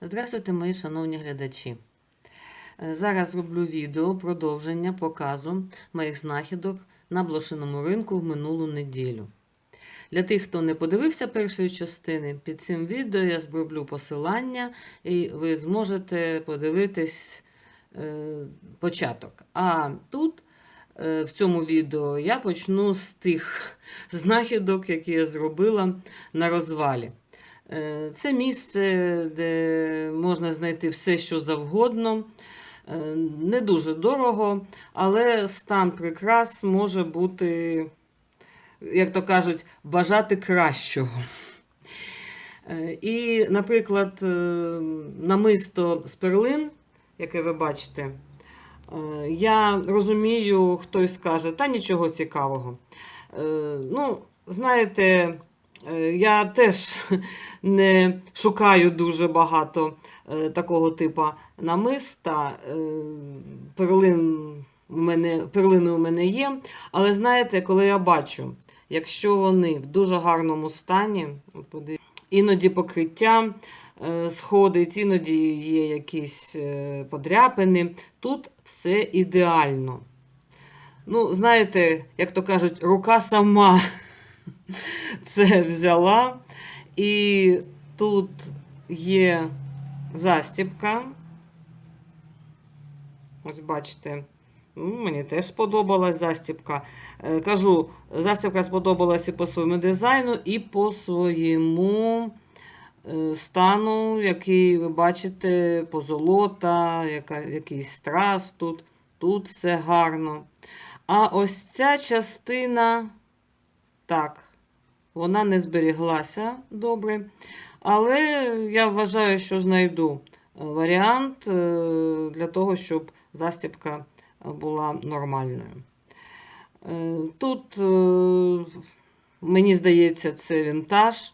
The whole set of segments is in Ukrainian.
Здравствуйте, мої шановні глядачі. Е, Зараз роблю відео продовження показу моїх знахідок на блошиному ринку в минулу неділю. Для тих, хто не подивився першої частини, під цим відео я зроблю посилання, і ви зможете подивитись е, початок. А тут, е, в цьому відео, я почну з тих знахідок, які я зробила на розвалі. Е, Це місце, де можна знайти все, що завгодно. Е, Не дуже дорого, але стан прикрас може бути, як то кажуть, бажати кращого. Е, І, наприклад, намисто з перлин, яке ви бачите, я розумію, хтось скаже, та нічого цікавого. Ну, знаєте, я теж не шукаю дуже багато е, такого типу намиста. Е, Перлин у мене, перлини у мене є. Але знаєте, коли я бачу, якщо вони в дуже гарному стані, іноді покриття е, сходить, іноді є якісь е, подряпини, тут все ідеально. Ну, знаєте, як то кажуть, рука сама це взяла. І тут є застібка. Ось бачите, ну, мені теж сподобалась застібка. Е, Кажу, застібка сподобалась і по своєму дизайну, і по своєму е, стану, який ви бачите, позолота, яка, якийсь страз тут. Тут все гарно. А ось ця частина, так, вона не зберіглася добре. Але я вважаю, що знайду е, варіант е, для того, щоб застібка була нормальною. Е, Тут, мені здається, це вінтаж.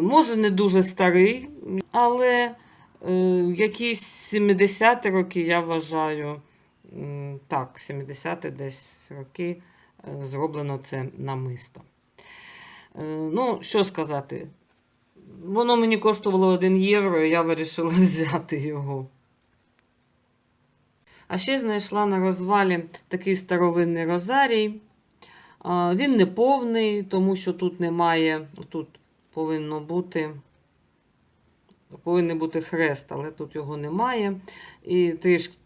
Може, не дуже старий, але якісь 70-ті роки, я вважаю, так, 70-ті десь роки зроблено це намисто. Е, Ну, що сказати? Воно мені коштувало 1 євро, і я вирішила взяти його. А ще знайшла на розвалі такий старовинний розарій. Він не повний, тому що тут немає, тут повинно бути, повинен бути хрест, але тут його немає. І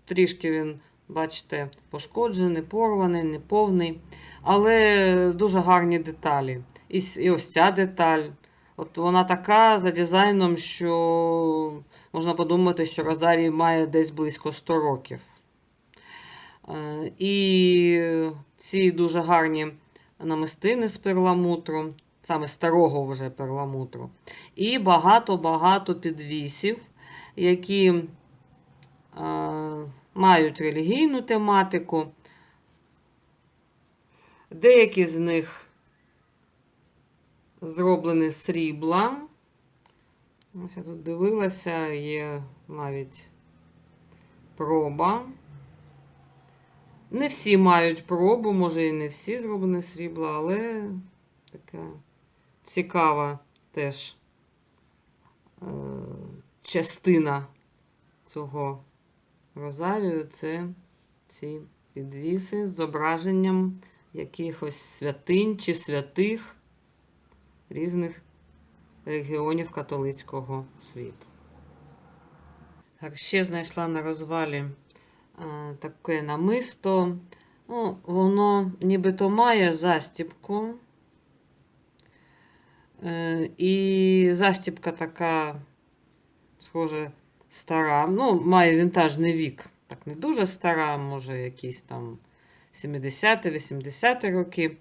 трішки він, бачите, пошкоджений, порваний, неповний. Але дуже гарні деталі. І, і ось ця деталь. От вона така за дизайном, що можна подумати, що Розарій має десь близько 100 років. Е, І ці дуже гарні намистини з перламутру, саме старого вже перламутру. І багато-багато підвісів, які е, мають релігійну тематику. Деякі з них зроблені з срібла. Ось я тут дивилася, є навіть проба. Не всі мають пробу, може і не всі зроблені з срібла, але така цікава теж е, частина цього розарію це ці підвіси з зображенням якихось святинь чи святих різних регіонів католицького світу. Так, ще знайшла на розвалі е, таке намисто. Ну, воно нібито має застібку. Е, і застібка така, схоже, стара. Ну, має вінтажний вік. Так, не дуже стара, може, якісь там 70-80 роки.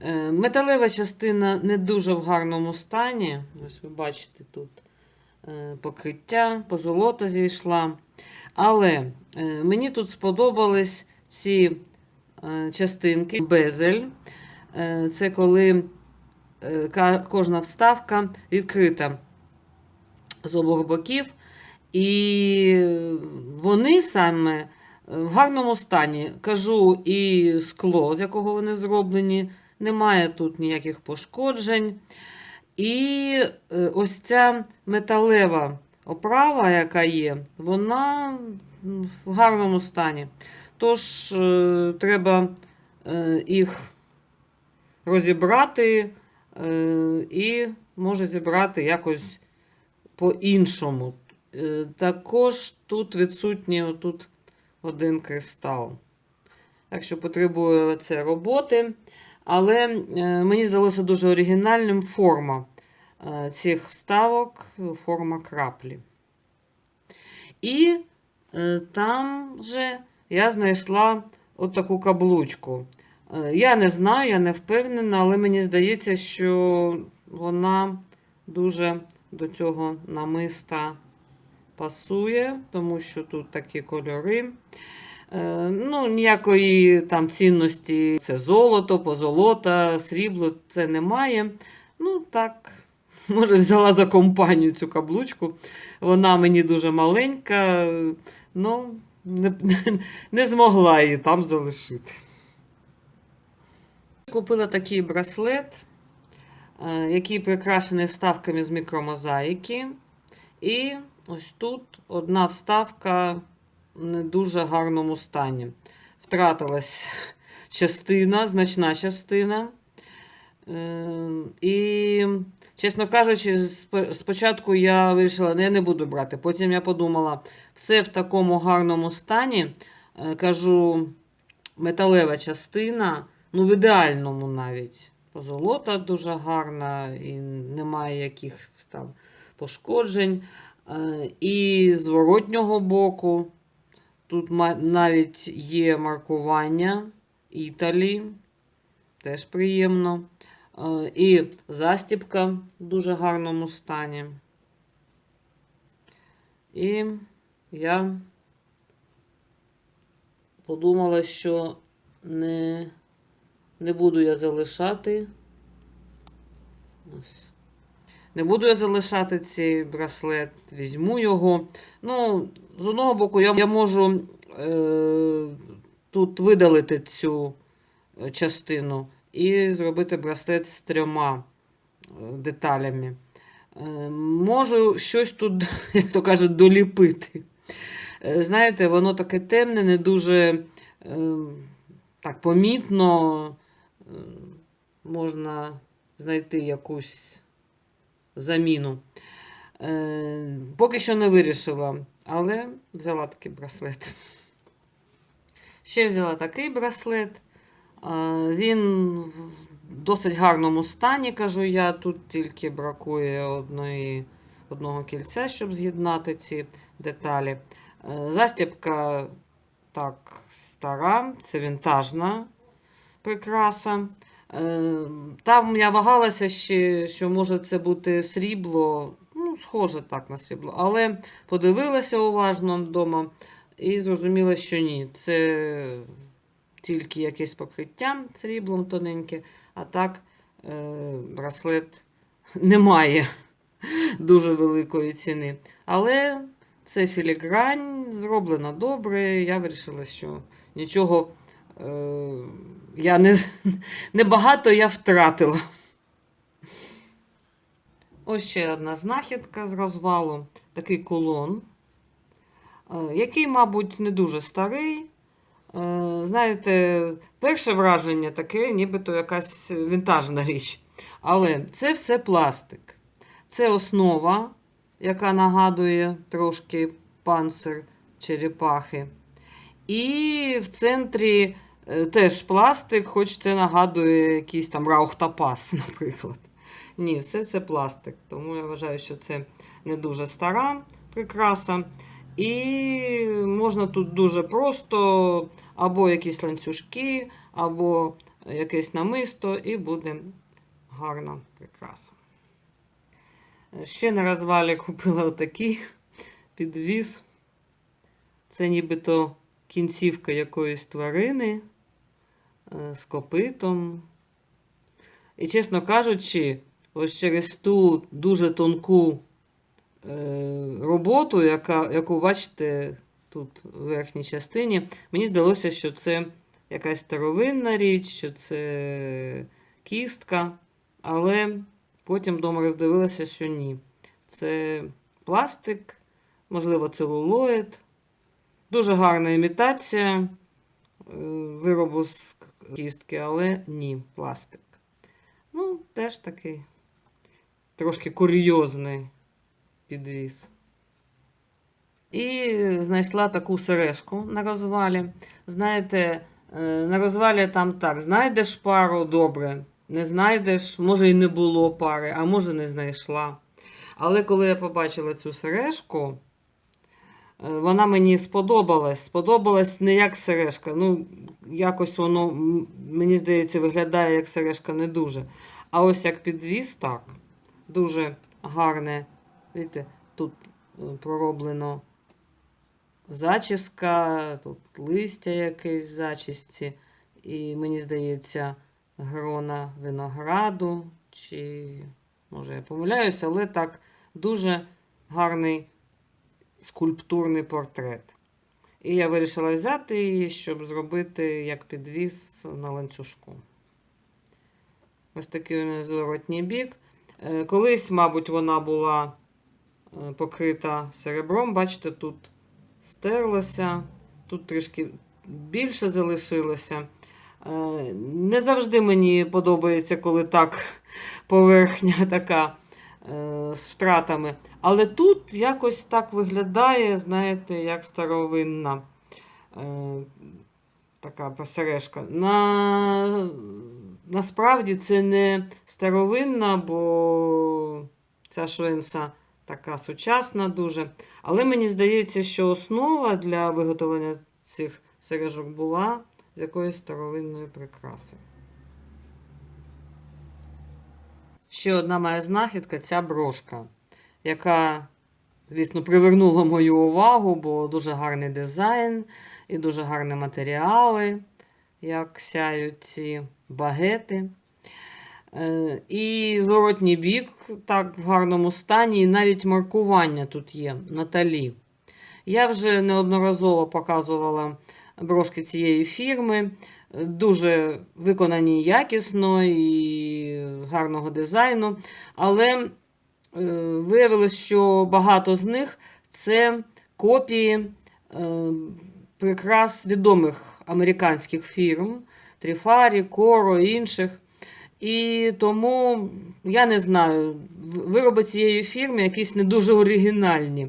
Е, Металева частина не дуже в гарному стані. Ось ви бачите тут е, покриття, позолота зійшла. Але е, мені тут сподобались ці частинки, безель. Це коли кожна вставка відкрита з обох боків. І вони саме в гарному стані. Кажу, і скло, з якого вони зроблені, немає тут ніяких пошкоджень. І е, ось ця металева оправа, яка є, вона в гарному стані. Тож е, треба е, їх розібрати е, і може зібрати якось по-іншому. Е, також тут відсутній отут один кристал. Так що потребує це роботи. Але е, мені здалося дуже оригінальним форма е, цих вставок, форма краплі. І там же я знайшла от таку каблучку. Я не знаю, я не впевнена, але мені здається, що вона дуже до цього намиста пасує, тому що тут такі кольори. Е, Ну, ніякої там цінності, це золото, позолота, срібло, це немає. Ну, так, може, взяла за компанію цю каблучку. Вона мені дуже маленька, ну, не, не змогла її там залишити. Купила такий браслет, е, який прикрашений вставками з мікромозаїки. І ось тут одна вставка в не дуже гарному стані. Втратилась частина, значна частина. Е, І, чесно кажучи, спочатку я вирішила, не, не буду брати. Потім я подумала, все в такому гарному стані. Е, Кажу, металева частина, ну, в ідеальному навіть. Позолота дуже гарна, і немає якихось там пошкоджень. Е, І зворотнього боку тут навіть є маркування Італі, теж приємно. Е, І застібка в дуже гарному стані. І я подумала, що не, не буду я залишати. Ось. Не буду я залишати цей браслет, візьму його. Ну, з одного боку, я, можу е, тут видалити цю е, частину і зробити браслет з трьома е, деталями. Е, можу щось тут, як то кажуть, доліпити. Знаєте, воно таке темне, не дуже так помітно. Можна знайти якусь заміну. Е, поки що не вирішила, але взяла такий браслет. Ще взяла такий браслет. Е, він в досить гарному стані, кажу я. Тут тільки бракує одної, одного кільця, щоб з'єднати ці деталі. Е, Застібка так стара, це вінтажна прикраса. Е, Там я вагалася ще, що може це бути срібло, ну, схоже так на срібло, але подивилася уважно вдома і зрозуміла, що ні. Це тільки якесь покриття сріблом тоненьке, а так е, браслет не має дуже великої ціни. Але це філігрань, зроблено добре. Я вирішила, що нічого я не, небагато я втратила. Ось ще одна знахідка з розвалу. Такий кулон, е, який, мабуть, не дуже старий. Е, Знаєте, перше враження таке, нібито якась вінтажна річ. Але це все пластик. Це основа, яка нагадує трошки панцир черепахи. І в центрі е, теж пластик, хоч це нагадує якийсь там раухтапас, наприклад. Ні, все це пластик. Тому я вважаю, що це не дуже стара прикраса. І можна тут дуже просто або якісь ланцюжки, або якесь намисто, і буде гарна прикраса. Ще на розвалі купила отакий підвіз. Це нібито кінцівка якоїсь тварини е, з копитом. І, чесно кажучи, ось через ту дуже тонку е, роботу, яка, яку бачите тут в верхній частині, мені здалося, що це якась старовинна річ, що це кістка, але потім вдома роздивилася, що ні. Це пластик можливо, целулоїд. Дуже гарна імітація е, виробу з кістки, але ні, пластик. Ну, теж такий трошки курйозний підвіз. І знайшла таку сережку на розвалі. Знаєте, е, на розвалі там так: знайдеш пару добре, не знайдеш, може і не було пари, а може не знайшла. Але коли я побачила цю сережку, вона мені сподобалась. Сподобалась не як сережка. Ну, якось воно, мені здається, виглядає як сережка не дуже. А ось як підвіз, так. Дуже гарне. Видите, тут е, пророблено зачіска, тут листя якесь в зачісці. І мені здається, грона винограду. Чи, може, я помиляюся, але так дуже гарний скульптурний портрет. І я вирішила взяти її, щоб зробити як підвіз на ланцюжку. Ось такий у бік. Е, Колись, мабуть, вона була е, покрита серебром. Бачите, тут стерлося, тут трішки більше залишилося. Е, Не завжди мені подобається, коли так поверхня така з втратами. Але тут якось так виглядає, знаєте, як старовинна е, така посередка. На, насправді це не старовинна, бо ця швенса така сучасна дуже. Але мені здається, що основа для виготовлення цих сережок була з якоїсь старовинної прикраси. Ще одна моя знахідка ця брошка, яка, звісно, привернула мою увагу, бо дуже гарний дизайн і дуже гарні матеріали, як сяють ці багети. Е, І зворотній бік, так, в гарному стані, і навіть маркування тут є Наталі. Я вже неодноразово показувала брошки цієї фірми. Дуже виконані якісно і гарного дизайну. Але е, виявилось, що багато з них це копії е, прикрас відомих американських фірм Тріфарі, Коро інших. І тому я не знаю, вироби цієї фірми якісь не дуже оригінальні,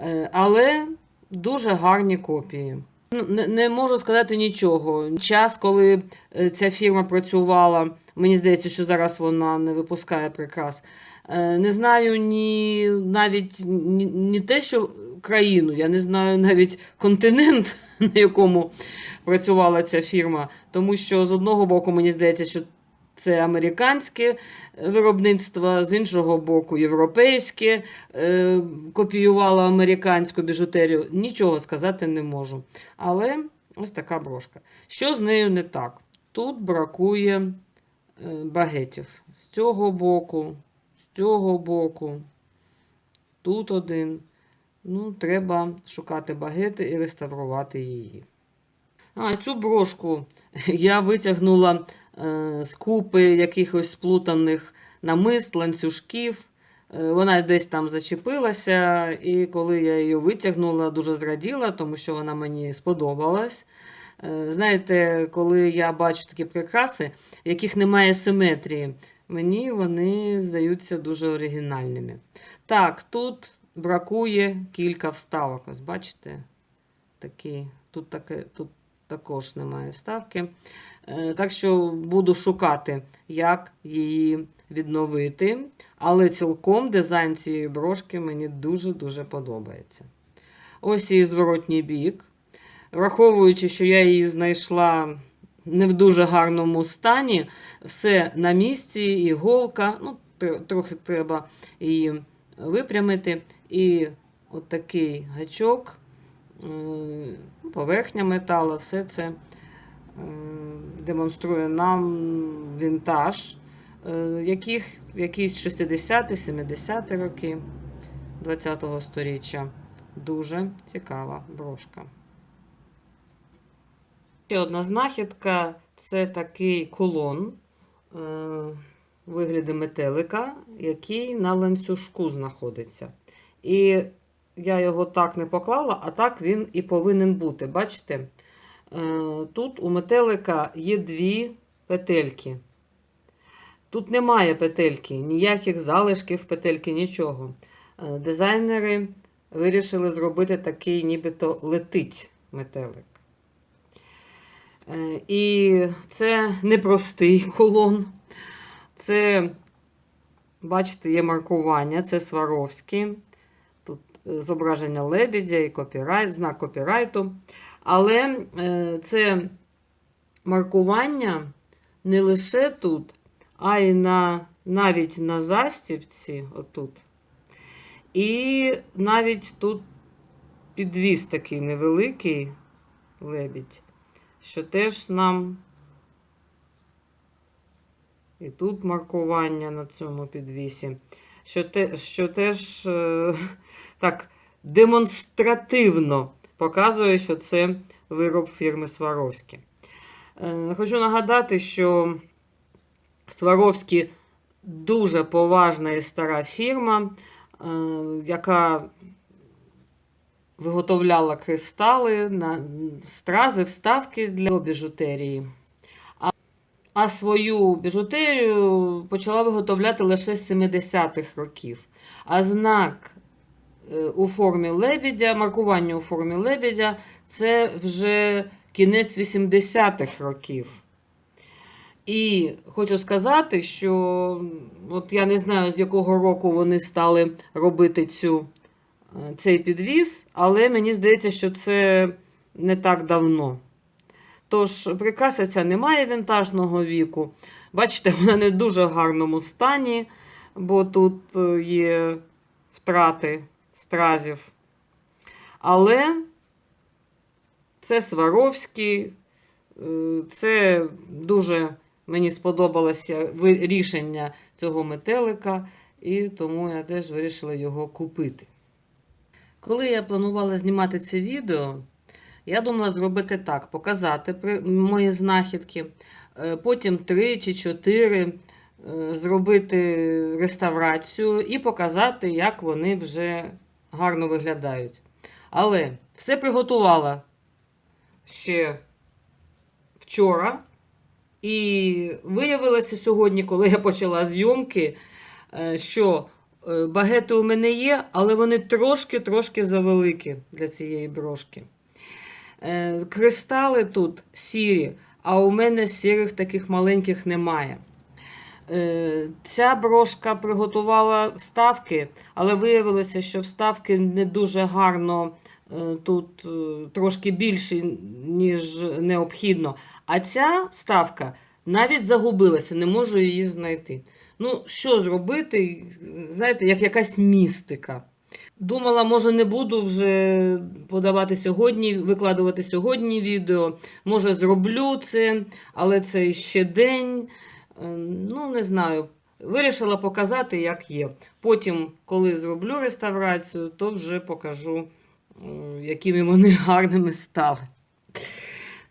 Е, але дуже гарні копії. Ну, Не, не можу сказати нічого. Час, коли е, ця фірма працювала, мені здається, що зараз вона не випускає прикрас. Е, Не знаю ні навіть ні, ні те, що країну, я не знаю навіть континент, на якому працювала ця фірма. Тому що з одного боку, мені здається, що це американське виробництво, з іншого боку, європейське е, копіювало американську біжутерію. Нічого сказати не можу. Але ось така брошка. Що з нею не так? Тут бракує е, багетів. З цього боку, з цього боку, тут один. Ну, треба шукати багети і реставрувати її. А цю брошку я витягнула е, з купи якихось сплутаних намист, ланцюжків. Е, Вона десь там зачепилася, і коли я її витягнула, дуже зраділа, тому що вона мені сподобалась. Е, Знаєте, коли я бачу такі прикраси, в яких немає симетрії, мені вони здаються дуже оригінальними. Так, тут бракує кілька вставок. Ось бачите? Такі, тут, таке, тут також немає вставки. Е, Так що буду шукати, як її відновити. Але цілком дизайн цієї брошки мені дуже-дуже подобається. Ось її зворотній бік. Враховуючи, що я її знайшла не в дуже гарному стані, все на місці, іголка, ну, трохи треба її випрямити. І от такий гачок, е, поверхня металу, все це демонструє нам вінтаж, е, яких якісь 60-70 роки 20-го сторіччя. Дуже цікава брошка. Ще одна знахідка це такий колон е, у вигляді метелика, який на ланцюжку знаходиться. І я його так не поклала, а так він і повинен бути. Бачите? Е, Тут у метелика є дві петельки. Тут немає петельки, ніяких залишків петельки, нічого. Е, Дизайнери вирішили зробити такий, нібито летить метелик. Е, І це непростий колон. Це, бачите, є маркування, це Сваровський. Зображення лебідя і копірайт, знак копірайту. Але е, це маркування не лише тут, а й на, навіть на застібці, отут. І навіть тут підвіз такий невеликий лебідь, що теж нам. І тут маркування на цьому підвісі, що, те, що теж е, так демонстративно показує, що це вироб фірми Сваровські. Е, хочу нагадати, що Сваровські дуже поважна і стара фірма, е, яка виготовляла кристали, на стрази, вставки для біжутерії. А, свою біжутерію почала виготовляти лише з 70-х років. А знак е, у формі лебідя, маркування у формі лебідя це вже кінець 80-х років. І хочу сказати, що от я не знаю, з якого року вони стали робити цю, е, цей підвіз, але мені здається, що це не так давно. Тож, прикраса ця не має вінтажного віку. Бачите, вона не в дуже гарному стані, бо тут е, є втрати стразів. Але це Сваровський, е, це дуже мені сподобалося рішення цього метелика, і тому я теж вирішила його купити. Коли я планувала знімати це відео, я думала зробити так: показати мої знахідки, е, потім три чи чотири е, зробити реставрацію і показати, як вони вже гарно виглядають. Але все приготувала ще вчора. І виявилося сьогодні, коли я почала зйомки, е, що багети у мене є, але вони трошки-трошки завеликі для цієї брошки. Е, Кристали тут сірі, а у мене сірих таких маленьких немає. Е, Ця брошка приготувала вставки, але виявилося, що вставки не дуже гарно е, тут трошки більші, ніж необхідно. А ця вставка навіть загубилася, не можу її знайти. Ну, що зробити? Знаєте, як якась містика. Думала, може, не буду вже подавати сьогодні, викладувати сьогодні відео. Може, зроблю це, але це ще день. Е, Ну, не знаю. Вирішила показати, як є. Потім, коли зроблю реставрацію, то вже покажу, якими вони гарними стали.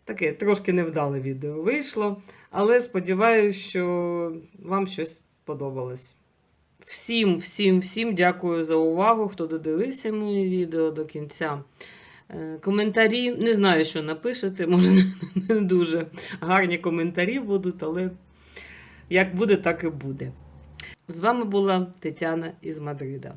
Таке трошки невдале відео вийшло, але сподіваюся, що вам щось сподобалось. Всім, всім, всім дякую за увагу, хто додивився моє відео до кінця. Е, Коментарі, не знаю, що напишете, може, не дуже гарні коментарі будуть, але як буде, так і буде. З вами була Тетяна із Мадрида.